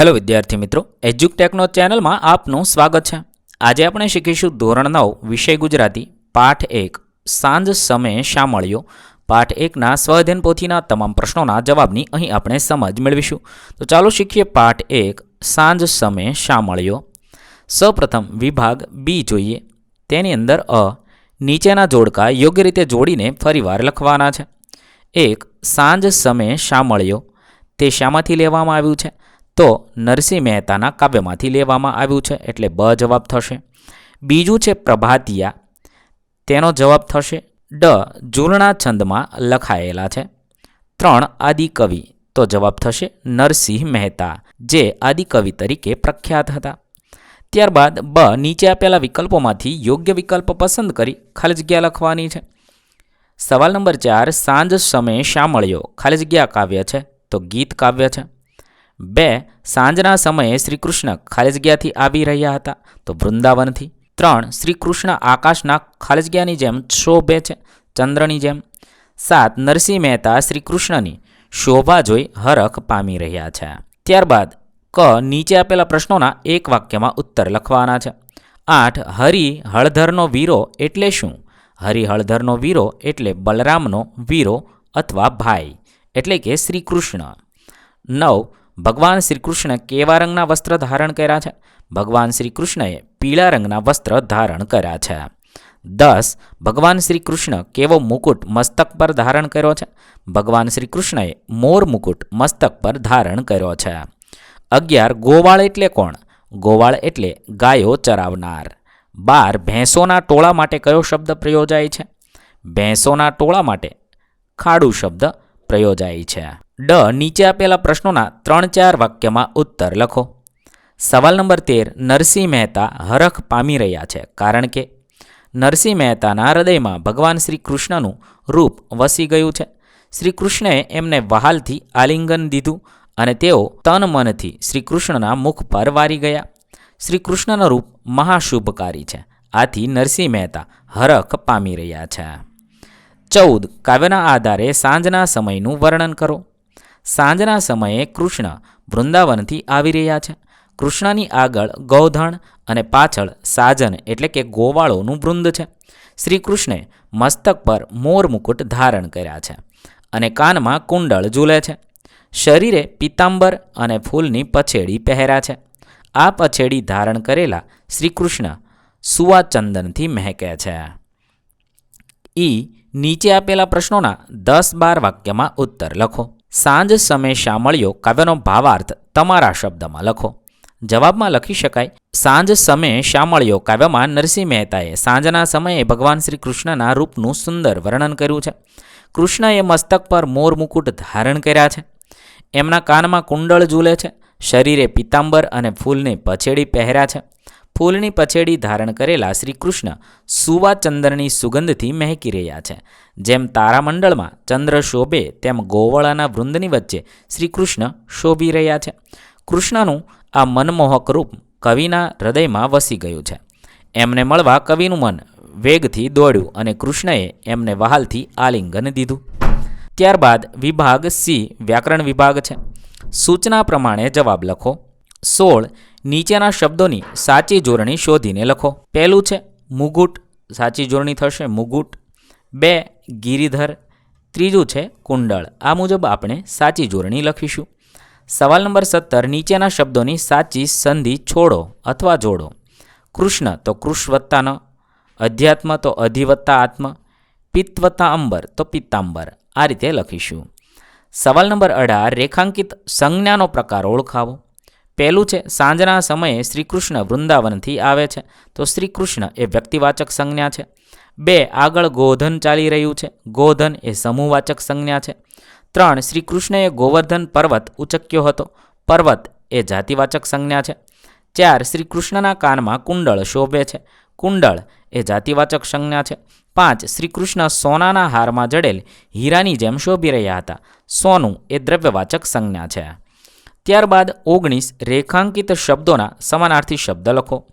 Hello વિદ્યાર્થી મિત્રો એજ્યુકટેકનો ચેનલમાં આપનું સ્વાગત છે. આજે આપણે શીખીશું ધોરણ નવ, વિષય ગુજરાતી, પાઠ એક, સાંજ સમયે શા મળ્યો? પાઠ એકના સ્વઅધ્યયન પોથીના તમામ પ્રશ્નોના જવાબની અહીં આપણે સમજ મેળવીશું. તો ચાલો શીખીએ પાઠ એક, સાંજ સમયે શા મળ્યો? સૌપ્રથમ વિભાગ બી જોઈએ. તેની અંદર અ, નીચેના જોડકા યોગ્ય રીતે જોડીને ફરીવાર લખવાના છે. એક, સાંજ સમયે શા મળ્યો? તે શામાંથી લેવામાં આવ્યું છે? તો નરસિંહ મહેતાના કાવ્યમાંથી લેવામાં આવ્યું છે, એટલે બ જવાબ થશે. બીજું છે પ્રભાતિયા. તેનો જવાબ થશે ડ જૂર્ણા છંદમાં લખાયેલા છે. ત્રણ, આદિકવિ. તો જવાબ થશે નરસિંહ મહેતા, જે આદિકવિ તરીકે પ્રખ્યાત હતા. ત્યારબાદ બ, નીચે આપેલા વિકલ્પોમાંથી યોગ્ય વિકલ્પ પસંદ કરી ખાલી જગ્યા લખવાની છે. સવાલ નંબર ચાર, સાંજ સમયે શામળ્યો ખાલી જગ્યા કાવ્ય છે, તો ગીત કાવ્ય છે. બે, સાંજના સમયે શ્રીકૃષ્ણ ખાલી જગ્યાથી આવી રહ્યા હતા, તો વૃંદાવનથી. ત્રણ, શ્રીકૃષ્ણ આકાશના ખાલી જગ્યાની જેમ શોભે છે, ચંદ્રની જેમ. સાત, નરસિંહ મહેતા શ્રીકૃષ્ણની શોભા જોઈ હરખ પામી રહ્યા છે. ત્યારબાદ ક, નીચે આપેલા પ્રશ્નોના એક વાક્યમાં ઉત્તર લખવાના છે. આઠ, હરિ હળધરનો વીરો એટલે શું? હરિ હળધરનો વીરો એટલે બલરામનો વીરો અથવા ભાઈ, એટલે કે શ્રીકૃષ્ણ. નવ ભગવાન શ્રી કૃષ્ણ કેવા રંગના વસ્ત્ર ધારણ કર્યા છે? ભગવાન શ્રી કૃષ્ણએ પીળા રંગના વસ્ત્ર ધારણ કર્યા છે. દસ, ભગવાન શ્રી કૃષ્ણ કેવો મુકુટ મસ્તક પર ધારણ કર્યો છે? ભગવાન શ્રી કૃષ્ણએ મોર મુકુટ મસ્તક પર ધારણ કર્યો છે. અગિયાર, ગોવાળ એટલે કોણ? ગોવાળ એટલે ગાયો ચરાવનાર. બાર, ભેંસોના ટોળા માટે કયો શબ્દ પ્રયોજાય છે? ભેંસોના ટોળા માટે ખાડું શબ્દ પ્રયોજાય છે. ડ નીચે આપેલા પ્રશ્નોના ત્રણ ચાર વાક્યમાં ઉત્તર લખો. સવાલ નંબર તેર, નરસિંહ મહેતા હરખ પામી રહ્યા છે. કારણ કે નરસિંહ મહેતાના હૃદયમાં ભગવાન શ્રી કૃષ્ણનું રૂપ વસી ગયું છે. શ્રી કૃષ્ણએ એમને વહાલથી આલિંગન દીધું અને તેઓ તન મનથી શ્રી કૃષ્ણના મુખ પર વારી ગયા. શ્રી કૃષ્ણનું રૂપ મહાશુભકારી છે. આથી નરસિંહ મહેતા હરખ પામી રહ્યા છે. ચૌદ કાવ્યના આધારે સાંજના સમયનું વર્ણન કરો. સાંજના સમયે કૃષ્ણ વૃંદાવનથી આવી રહ્યા છે. કૃષ્ણની આગળ ગૌધણ અને પાછળ સાજન એટલે કે ગોવાળોનું વૃંદ છે. શ્રી કૃષ્ણે મસ્તક પર મોર મુકુટ ધારણ કર્યા છે અને કાનમાં કુંડળ ઝૂલે છે. શરીરે પિત્તાંબર અને ફૂલની પછેડી પહેર્યા છે. આ પછેડી ધારણ કરેલા શ્રી કૃષ્ણ સુવાચંદનથી મહેકે છે. ઈ નીચે આપેલા પ્રશ્નોના દસ બાર વાક્યમાં ઉત્તર લખો. સાંજ સમય શા મળ્યો? કાવ્યનો ભાવાર્થ તમારા શબ્દમાં લખો. જવાબમાં લખી શકાય, સાંજ સમયે શામળ્યો કાવ્યમાં નરસિંહ મહેતાએ સાંજના સમયે ભગવાન શ્રી કૃષ્ણના રૂપનું સુંદર વર્ણન કર્યું છે. કૃષ્ણએ મસ્તક પર મોર મુકુટ ધારણ કર્યા છે. એમના કાનમાં કુંડળ ઝૂલે છે. શરીરે પિત્તાંબર અને ફૂલની પછેડી પહેર્યા છે. ફૂલની પછેડી ધારણ કરેલા શ્રી કૃષ્ણ સુવાચંદ્રની સુગંધથી મહેકી રહ્યા છે. જેમ તારામંડળમાં ચંદ્ર શોભે, તેમ ગોવળાના વૃંદની વચ્ચે શ્રી કૃષ્ણ શોભી રહ્યા છે. કૃષ્ણનું આ મનમોહક રૂપ કવિના હૃદયમાં વસી ગયું છે. એમને મળવા કવિનું મન વેગથી દોડ્યું અને કૃષ્ણએ એમને વહાલથી આલિંગન દીધું. ત્યારબાદ વિભાગ સી, વ્યાકરણ વિભાગ છે. સૂચના પ્રમાણે જવાબ લખો. સોળ નીચેના શબ્દોની સાચી જોડણી શોધીને લખો. પહેલું છે, મુગુટ. સાચી જોડણી થશે મુગુટ. બે, ગિરિધર. ત્રીજું છે, કુંડળ. આ મુજબ આપણે સાચી જોડણી લખીશું. સવાલ નંબર સત્તર, નીચેના શબ્દોની સાચી સંધિ છોડો અથવા જોડો. કૃષ્ણ તો કૃષ અધ્યાત્મ તો અધિવત્તા આત્મ પિત્ત વત્તા અંબર તો પિત્તાંબર. આ રીતે લખીશું. સવાલ નંબર અઢાર, રેખાંકિત સંજ્ઞાનો પ્રકાર ઓળખાવો. પહેલું છે, સાંજના સમયે શ્રીકૃષ્ણ વૃંદાવનથી આવે છે. તો શ્રીકૃષ્ણ એ વ્યક્તિવાચક સંજ્ઞા છે. બે, આગળ ગોધન ચાલી રહ્યું છે. ગોધન એ સમૂહવાચક સંજ્ઞા છે. ત્રણ, શ્રીકૃષ્ણએ ગોવર્ધન પર્વત ઉચક્યો હતો. પર્વત એ જાતિવાચક સંજ્ઞા છે. ચાર, શ્રીકૃષ્ણના કાનમાં કુંડળ શોભે છે. કુંડળ એ જાતિવાચક સંજ્ઞા છે. પાંચ, શ્રીકૃષ્ણ સોનાના હારમાં જડેલ હીરાની જેમ શોભી રહ્યા હતા. સોનું એ દ્રવ્યવાચક સંજ્ઞા છે. ત્યારબાદ ઓગણીસ રેખાંકિત શબ્દોના સમાનાર્થી શબ્દ લખો.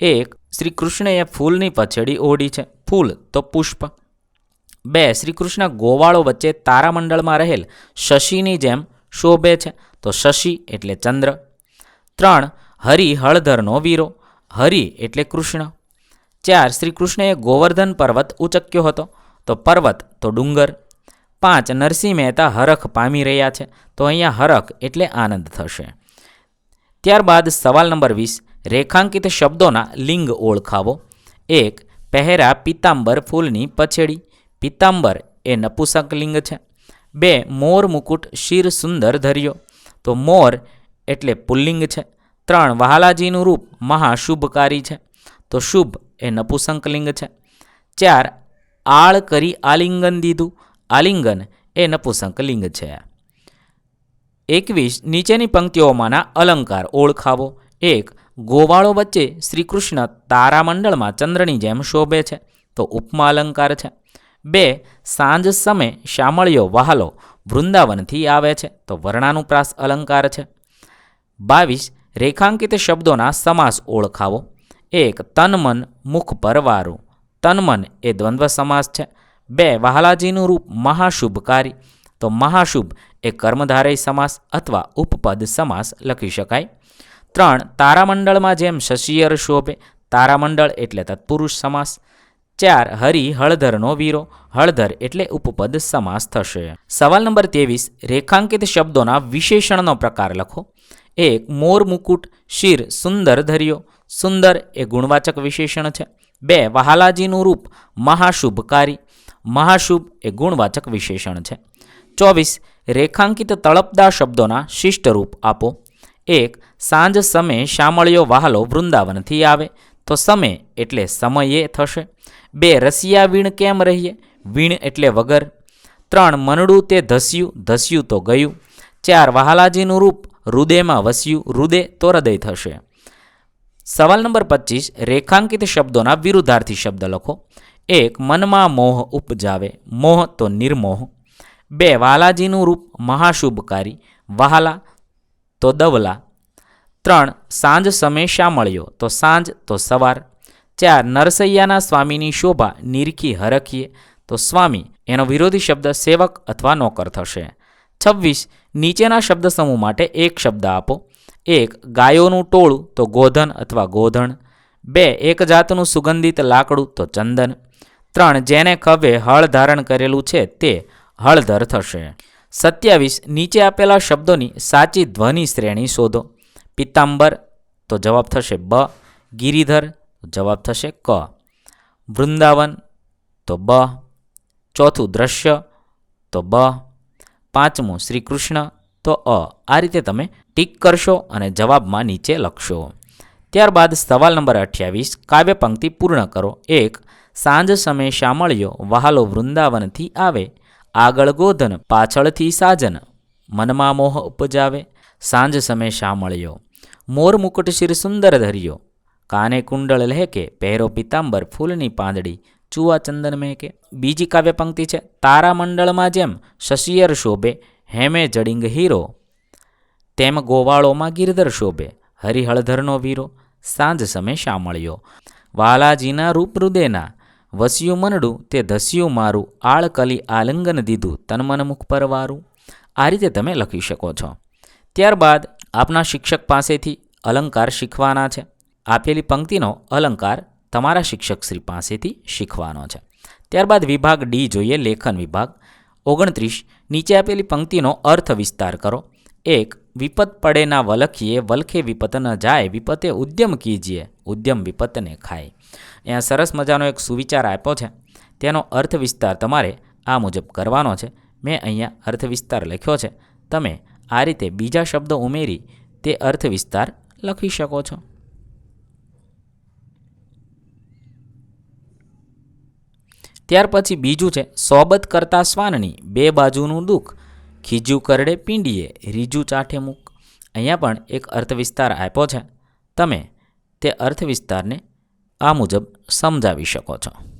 એક શ્રી કૃષ્ણએ ફૂલની પછેડી ઓઢી છે. ફૂલ તો પુષ્પ. બે શ્રી કૃષ્ણ ગોવાળો વચ્ચે તારામંડળમાં રહેલ શશીની જેમ શોભે છે. તો શશી એટલે ચંદ્ર. ત્રણ, હરિ હળધરનો વીરો. હરિ એટલે કૃષ્ણ. ચાર શ્રી કૃષ્ણએ ગોવર્ધન પર્વત ઉચક્યો હતો. તો પર્વત તો ડુંગર. પાંચ નરસિંહ મહેતા હરખ પામી રહ્યા છે, તો અહીંયા હરખ એટલે આનંદ થશે. ત્યારબાદ સવાલ નંબર વીસ, રેખાંકિત શબ્દોના લિંગ ઓળખાવો. એક, પહેરા પિત્તાંબર ફૂલની પછેડી. પિત્તાંબર એ નપુસક લિંગ છે. બે, મોર મુકુટ શિર સુંદર ધર્યો. તો મોર એટલે પુલ્લિંગ છે. ત્રણ, વહાલાજીનું રૂપ મહાશુભકારી છે. તો શુભ એ નપુસંકલિંગ છે. ચાર, આળ કરી આલિંગન દીધું. આલિંગન એ નપુસંકલિંગ છે. એકવીસ, નીચેની પંક્તિઓમાંના અલંકાર ઓળખાવો. એક, ગોવાળો વચ્ચે શ્રીકૃષ્ણ તારામંડળમાં ચંદ્રની જેમ શોભે છે, તો ઉપમા અલંકાર છે. બે, સાંજ સમય શામળિયો વહાલો વૃંદાવનથી આવે છે, તો વર્ણાનુપ્રાસ અલંકાર છે. બાવીસ, રેખાંકિત શબ્દોના સમાસ ઓળખાવો. એક, તનમન મુખ પરવારું તનમન એ દ્વંદ્વ સમાસ છે બે, વહાલાજીનું રૂપ મહાશુભકારી તો મહાશુભ એ કર્મધારય સમાસ અથવા ઉપપદ સમાસ લખી શકાય. ત્રણ, તારામંડળમાં જેમ શશિયર શોભે, તારામંડળ એટલે તત્પુરુષ સમાસ. ચાર, હરિ હળધરનો વીરો, હળધર એટલે ઉપપદ સમાસ થશે. સવાલ નંબર ત્રેવીસ, રેખાંકિત શબ્દોના વિશેષણનો પ્રકાર લખો. એક, મોર મુકુટ, શિર સુંદર ધર્યો. સુંદર એ ગુણવાચક વિશેષણ છે. બે, વહાલાજીનું રૂપ મહાશુભકારી. મહાશુભ એ ગુણવાચક વિશેષણ છે. ચોવીસ, રેખાંકિત તળપદા શબ્દોના શિષ્ટ રૂપ આપો. એક, સાંજ સમયે શામળિયો વહાલો વૃંદાવનથી આવે, તો સમય એટલે સમયે થશે. બે, રસિયા વીણ કેમ રહીએ? વીણ એટલે વગર. ત્રણ, મનડું તે ધસ્યું ધસ્યું તો ગયું. ચાર, વહાલાજીનું રૂપ, હૃદયમાં વસ્યું, હૃદય તો હૃદય થશે. સવાલ નંબર પચીસ, રેખાંકિત શબ્દોના વિરુદ્ધાર્થી શબ્દ લખો. એક મનમાં મોહ ઉપજાવે. મોહ તો નિર્મોહ. બે વાલાજીનું રૂપ મહાશુભકારી. વહાલા તો દવલા. ત્રણ સાંજ સમય મળ્યો તો સાંજ તો સવાર. ચાર નરસૈયાના સ્વામીની શોભા નિરખી હરખીએ તો સ્વામી એનો વિરોધી શબ્દ સેવક અથવા નોકર થશે. છવ્વીસ નીચેના શબ્દ સમૂહ માટે એક શબ્દ આપો. એક ગાયોનું ટોળું તો ગોધન અથવા ગોધણ. બે એક જાતનું સુગંધિત લાકડું તો ચંદન. ત્રણ જેને ખભે હળ ધારણ કરેલું છે તે હળધર થશે. સત્યાવીસ, નીચે આપેલા શબ્દોની સાચી ધ્વનિ શ્રેણી શોધો. પિત્તાંબર, તો જવાબ થશે બ. ગિરિધર જવાબ થશે ક. વૃંદાવન, તો બ. ચોથું દ્રશ્ય, તો બ. પાંચમું શ્રી કૃષ્ણ તો અ. આ રીતે તમે ટીક કરશો અને જવાબમાં નીચે લખશો. ત્યારબાદ સવાલ નંબર અઠ્યાવીસ કાવ્ય પંક્તિ પૂર્ણ કરો. એક સાંજ સમય શામળિયો વહાલો વૃંદાવનથી આવે. આગળ ગોધન, પાછળથી સાજન. મનમાં મોહ ઉપજાવે. સાંજ સમય શામળિયો મોર મુકુટ શિર સુંદર ધર્યો. કાને કુંડળ લહેકે, પહેરો પિતાંબર ફૂલની પાંદડી. ચુવા ચંદન મહેકે બીજી કાવ્ય પંક્તિ છે તારામંડળમાં જેમ શશિયર શોભે, હેમે જડિંગ હીરો. તેમ ગોવાળોમાં ગિરધર શોભે, હરિહળધરનો વીરો. સાંજ સમય શામળ્યો વાલાજીના રૂપ હૃદયના વસ્યું મનડું, તે ધસ્યું મારું આળકલી આલિંગન દીધું તનમન મુખ પરવારું. આ રીતે તમે લખી શકો છો. ત્યારબાદ આપના શિક્ષક પાસેથી અલંકાર શીખવાના છે. આપેલી પંક્તિનો અલંકાર તમારા શિક્ષકશ્રી પાસેથી શીખવાનો છે. ત્યારબાદ વિભાગ ડી જોઈએ, લેખન વિભાગ. ઓગણત્રીસ, નીચે આપેલી પંક્તિનો અર્થ વિસ્તાર કરો. એક, વિપત પડેના વલખીએ, વલખે વિપત ન જાય, વિપતે ઉદ્યમ કીજીએ, ઉદ્યમ વિપતને ખાય. અહીંયા સરસ મજાનો એક સુવિચાર આપ્યો છે. તેનો અર્થ વિસ્તાર તમારે આ મુજબ કરવાનો છે. મેં અહીંયા અર્થ વિસ્તાર લખ્યો છે. તમે આ રીતે બીજા શબ્દો ઉમેરી તે અર્થ વિસ્તાર લખી શકો છો. ત્યાર પછી બીજું છે, સોબત કરતા શ્વાનની બે બાજુનું દુઃખ. ખીજું કરડે પીંડીએ, રીજું ચાઠે મૂક. અહીંયા પણ એક અર્થ વિસ્તાર આપ્યો છે. તમે તે અર્થ વિસ્તારને આ મુજબ સમજાવી શકો છો.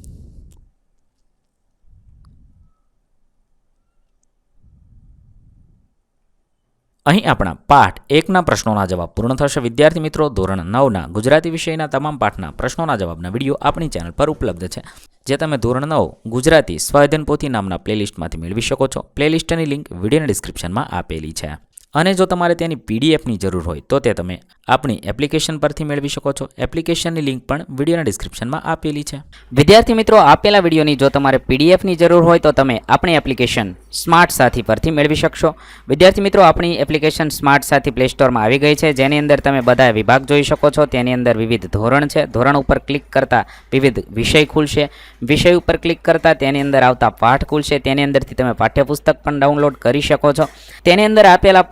અહીં આપણા પાઠ એકના પ્રશ્નોના જવાબ પૂર્ણ થશે. વિદ્યાર્થી મિત્રો, ધોરણ નવના ગુજરાતી વિષયના તમામ પાઠના પ્રશ્નોના જવાબના વીડિયો આપણી ચેનલ પર ઉપલબ્ધ છે. જે તમે ધોરણ નવ ગુજરાતી સ્વાધ્યન પોથી નામના પ્લેલિસ્ટમાંથી મેળવી શકો છો. પ્લેલિસ્ટની લિંક વિડીયોના ડિસ્ક્રિપ્શનમાં આપેલી છે. અને જો તમારે તેની પીડીએફની જરૂર હોય, તો તે તમે આપણી એપ્લિકેશન પરથી મેળવી શકો છો. એપ્લિકેશનની લિંક પણ વિડીયોના ડિસ્ક્રિપ્શનમાં આપેલી છે. વિદ્યાર્થી મિત્રો, આપેલા વિડીયોની જો તમારે પીડીએફની જરૂર હોય, તો તમે આપણી એપ્લિકેશન સ્માર્ટ સાથી પરથી મેળવી શકશો. વિદ્યાર્થી મિત્રો, આપણી એપ્લિકેશન સ્માર્ટ સાથી પ્લે સ્ટોરમાં આવી ગઈ છે. જેની અંદર તમે બધા વિભાગ જોઈ શકો છો. તેની અંદર વિવિધ ધોરણ છે. ધોરણ ઉપર ક્લિક કરતાં વિવિધ વિષય ખુલશે. વિષય ઉપર ક્લિક કરતાં તેની અંદર આવતા પાઠ ખુલશે. તેની અંદરથી તમે પાઠ્યપુસ્તક પણ ડાઉનલોડ કરી શકો છો. તેની અંદર આપેલા